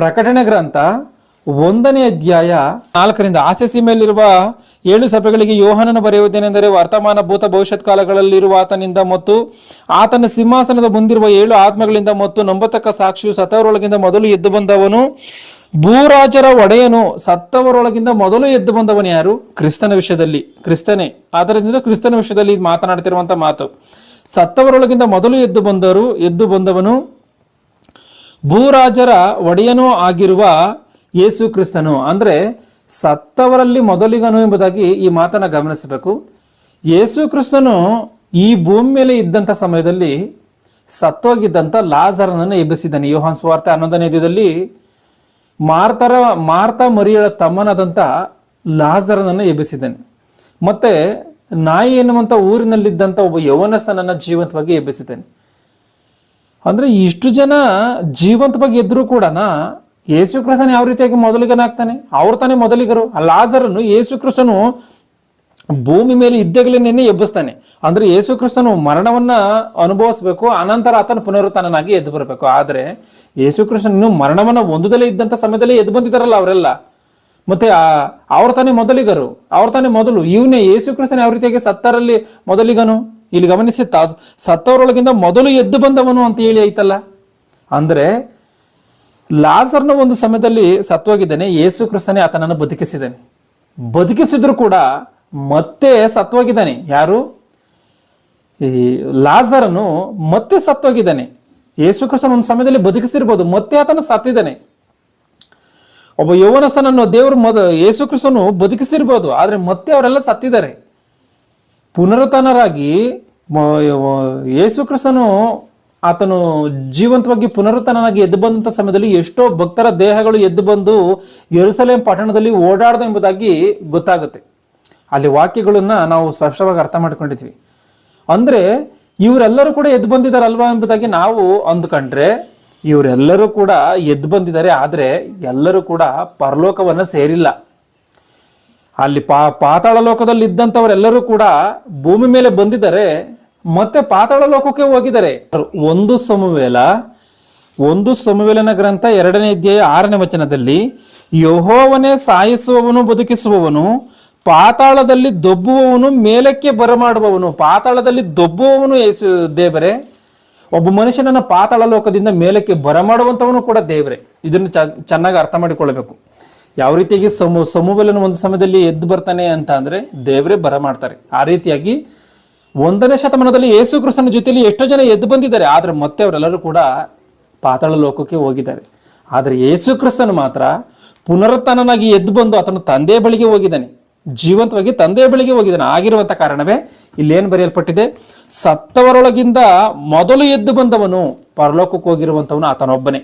ಪ್ರಕಟಣೆ ಗ್ರಂಥ ಒಂದನೇ ಅಧ್ಯಾಯ ನಾಲ್ಕರಿಂದ ಆಸೆ ಮೇಲಿರುವ ಏಳು ಸಭೆಗಳಿಗೆ ಯೋಹನನ್ನು ಬರೆಯುವುದೇನೆಂದರೆ ವರ್ತಮಾನ ಭೂತ ಭವಿಷ್ಯತ್ ಕಾಲಗಳಲ್ಲಿರುವ ಆತನಿಂದ ಮತ್ತು ಆತನ ಸಿಂಹಾಸನದ ಮುಂದಿರುವ ಏಳು ಆತ್ಮಗಳಿಂದ ಮತ್ತು ನಂಬತಕ್ಕ ಸಾಕ್ಷಿಯು ಸತ್ತವರೊಳಗಿಂದ ಮೊದಲು ಎದ್ದು ಬಂದವನು. ಭೂರಾಜರ ಒಡೆಯನು ಸತ್ತವರೊಳಗಿಂದ ಮೊದಲು ಎದ್ದು ಬಂದವನು ಯಾರು? ಕ್ರಿಸ್ತನ ವಿಷಯದಲ್ಲಿ. ಕ್ರಿಸ್ತನೇ. ಆದ್ದರಿಂದ ಕ್ರಿಸ್ತನ ವಿಷಯದಲ್ಲಿ ಇದು ಮಾತನಾಡ್ತಿರುವಂತ ಮಾತು. ಸತ್ತವರೊಳಗಿಂದ ಮೊದಲು ಎದ್ದು ಬಂದರು, ಎದ್ದು ಬಂದವನು ಭೂರಾಜರ ಒಡೆಯನೂ ಆಗಿರುವ ಯೇಸು ಕ್ರಿಸ್ತನು. ಅಂದರೆ ಸತ್ತವರಲ್ಲಿ ಮೊದಲಿಗನು ಎಂಬುದಾಗಿ ಈ ಮಾತನ್ನು ಗಮನಿಸಬೇಕು. ಯೇಸು ಕ್ರಿಸ್ತನು ಈ ಭೂಮಿ ಮೇಲೆ ಇದ್ದಂಥ ಸಮಯದಲ್ಲಿ ಸತ್ತೋಗಿದ್ದಂಥ ಲಾಜರನನ್ನು ಎಬ್ಬಿಸಿದ್ದಾನೆ. ಯೋಹಾನ್ ಸ್ವಾರ್ಥ ಹನ್ನೊಂದನೇ ದಿನದಲ್ಲಿ ಮಾರ್ತರ, ಮಾರ್ತಾ ಮರಿಯಳ ತಮ್ಮನಾದಂಥ ಲಾಜರನನ್ನು ಎಬ್ಬಿಸಿದ್ದಾನೆ. ಮತ್ತೆ ನಾಯಿ ಎನ್ನುವಂಥ ಊರಿನಲ್ಲಿದ್ದಂಥ ಒಬ್ಬ ಯೌವನಸ್ಥನನ್ನು ಜೀವಂತವಾಗಿ ಎಬ್ಬಿಸಿದ್ದಾನೆ. ಅಂದ್ರೆ ಇಷ್ಟು ಜನ ಜೀವಂತವಾಗಿ ಎದ್ರು ಕೂಡ ಯೇಸು ಕ್ರಿಸ್ತನ್ ಯಾವ ರೀತಿಯಾಗಿ ಮೊದಲಿಗನಾಗ್ತಾನೆ? ಅವ್ರು ತಾನೇ ಮೊದಲಿಗರು. ಆ ಲಾಜರನ್ನು ಯೇಸು ಕ್ರಿಸ್ತನು ಭೂಮಿ ಮೇಲೆ ಇದ್ದಾಗಲೇನೆ ಎಬ್ಬಿಸ್ತಾನೆ. ಅಂದ್ರೆ ಯೇಸು ಕ್ರಿಸ್ತನು ಮರಣವನ್ನ ಅನುಭವಿಸಬೇಕು, ಅನಂತರ ಆತನ ಪುನರುತ್ಥಾನನಾಗಿ ಎದ್ದು ಬರಬೇಕು. ಆದರೆ ಯೇಸು ಇನ್ನು ಮರಣವನ್ನ ಒಂದದಲ್ಲೇ ಇದ್ದಂಥ ಸಮಯದಲ್ಲಿ ಎದ್ದು ಬಂದಿದ್ದಾರಲ್ಲ ಅವರೆಲ್ಲ. ಮತ್ತೆ ಅವ್ರ ತಾನೇ ಮೊದಲಿಗರು. ಅವ್ರ ತಾನೇ ಮೊದಲು. ಇವನೇ ಯೇಸು ಯಾವ ರೀತಿಯಾಗಿ ಸತ್ತರಲ್ಲಿ ಮೊದಲಿಗನು? ಇಲ್ಲಿ ಗಮನಿಸಿ ತಾಸ್ ಸತ್ತವರೊಳಗಿಂದ ಮೊದಲು ಎದ್ದು ಬಂದವನು ಅಂತ ಹೇಳಿ ಐತಲ್ಲ ಅಂದ್ರೆ ಲಾಸರ್ನ ಒಂದು ಸಮಯದಲ್ಲಿ ಸತ್ವಾಗಿದ್ದಾನೆ ಯೇಸು ಕ್ರಿಸ್ತನೇ ಆತನನ್ನು ಬದುಕಿಸಿದ್ದಾನೆ. ಬದುಕಿಸಿದ್ರು ಕೂಡ ಮತ್ತೆ ಸತ್ವಾಗಿದ್ದಾನೆ ಯಾರು? ಈ ಲಾಸರನು ಮತ್ತೆ ಸತ್ತೋಗಿದ್ದಾನೆ ಯೇಸು ಕ್ರಿಸ್ತನ ಒಂದು ಸಮಯದಲ್ಲಿ ಬದುಕಿಸಿರ್ಬೋದು, ಮತ್ತೆ ಆತನ ಸತ್ತಿದ್ದಾನೆ. ಒಬ್ಬ ಯೌವನಸ್ಥನನ್ನು ದೇವರು ಮೊದ, ಯೇಸು ಕ್ರಿಸ್ತನು ಬದುಕಿಸಿರ್ಬೋದು, ಆದರೆ ಮತ್ತೆ ಅವರೆಲ್ಲ ಸತ್ತಿದ್ದಾರೆ. ಪುನರುತ್ಥಾನರಾಗಿ ಮ- ಯೇಸು ಕ್ರಿಸ್ತನು ಆತನು ಜೀವಂತವಾಗಿ ಪುನರುತ್ಥಾನನಾಗಿ ಎದ್ದು ಬಂದಂಥ ಸಮಯದಲ್ಲಿ ಎಷ್ಟೋ ಭಕ್ತರ ದೇಹಗಳು ಎದ್ದು ಬಂದು ಯರುಸಲೇಂ ಪಟ್ಟಣದಲ್ಲಿ ಓಡಾಡ್ದು ಎಂಬುದಾಗಿ ಗೊತ್ತಾಗುತ್ತೆ. ಅಲ್ಲಿ ವಾಕ್ಯಗಳನ್ನ ನಾವು ಸ್ಪಷ್ಟವಾಗಿ ಅರ್ಥ ಮಾಡ್ಕೊಂಡಿದ್ವಿ. ಅಂದ್ರೆ ಇವರೆಲ್ಲರೂ ಕೂಡ ಎದ್ದು ಬಂದಿದ್ದಾರಲ್ವಾ ಎಂಬುದಾಗಿ ನಾವು ಅಂದ್ಕೊಂಡ್ರೆ ಇವರೆಲ್ಲರೂ ಕೂಡ ಎದ್ದು ಬಂದಿದ್ದಾರೆ, ಆದರೆ ಎಲ್ಲರೂ ಕೂಡ ಪರಲೋಕವನ್ನು ಸೇರಿಲ್ಲ. ಅಲ್ಲಿ ಪಾ, ಪಾತಾಳ ಲೋಕದಲ್ಲಿ ಇದ್ದಂಥವರೆಲ್ಲರೂ ಕೂಡ ಭೂಮಿ ಮೇಲೆ ಬಂದಿದ್ದಾರೆ, ಮತ್ತೆ ಪಾತಾಳ ಲೋಕಕ್ಕೆ ಹೋಗಿದ್ದಾರೆ. ಒಂದು ಸಮವೇಲ, ಒಂದು ಸಮವೇಲನ ಗ್ರಂಥ ಎರಡನೇ ಅಧ್ಯಾಯ ಆರನೇ ವಚನದಲ್ಲಿ, ಯಹೋವನೇ ಸಾಯಿಸುವವನು, ಬದುಕಿಸುವವನು, ಪಾತಾಳದಲ್ಲಿ ದೊಬ್ಬುವವನು, ಮೇಲಕ್ಕೆ ಬರಮಾಡುವವನು, ಪಾತಾಳದಲ್ಲಿ ದೊಬ್ಬುವವನು ದೇವರೇ, ಒಬ್ಬ ಮನುಷ್ಯನನ್ನು ಪಾತಾಳ ಲೋಕದಿಂದ ಮೇಲಕ್ಕೆ ಬರಮಾಡುವಂಥವನು ಕೂಡ ದೇವರೇ. ಇದನ್ನು ಚೆನ್ನಾಗಿ ಅರ್ಥ ಮಾಡಿಕೊಳ್ಳಬೇಕು. ಯಾವ ರೀತಿಯಾಗಿ ಸಮು ಸಮೂಹಲನ ಒಂದು ಸಮಯದಲ್ಲಿ ಎದ್ದು ಬರ್ತಾನೆ ಅಂತ ಅಂದರೆ ದೇವರೇ ಬರ ಮಾಡ್ತಾರೆ. ಆ ರೀತಿಯಾಗಿ ಒಂದನೇ ಶತಮಾನದಲ್ಲಿ ಯೇಸು ಕ್ರಿಸ್ತನ ಜೊತೆಯಲ್ಲಿ ಎಷ್ಟೋ ಜನ ಎದ್ದು ಬಂದಿದ್ದಾರೆ. ಆದರೆ ಮತ್ತೆ ಅವರೆಲ್ಲರೂ ಕೂಡ ಪಾತಾಳ ಲೋಕಕ್ಕೆ ಹೋಗಿದ್ದಾರೆ. ಆದರೆ ಯೇಸು ಕ್ರಿಸ್ತನು ಮಾತ್ರ ಪುನರುತ್ಥಾನನಾಗಿ ಎದ್ದು ಬಂದು ಆತನು ತಂದೆಯ ಬಳಿಗೆ ಹೋಗಿದ್ದಾನೆ. ಜೀವಂತವಾಗಿ ತಂದೆಯ ಬಳಿಗೆ ಹೋಗಿದ್ದಾನೆ. ಆಗಿರುವಂಥ ಕಾರಣವೇ ಇಲ್ಲೇನು ಬರೆಯಲ್ಪಟ್ಟಿದೆ? ಸತ್ತವರೊಳಗಿಂದ ಮೊದಲು ಎದ್ದು ಬಂದವನು ಪರಲೋಕಕ್ಕೆ ಹೋಗಿರುವಂತವನು ಆತನೊಬ್ಬನೇ.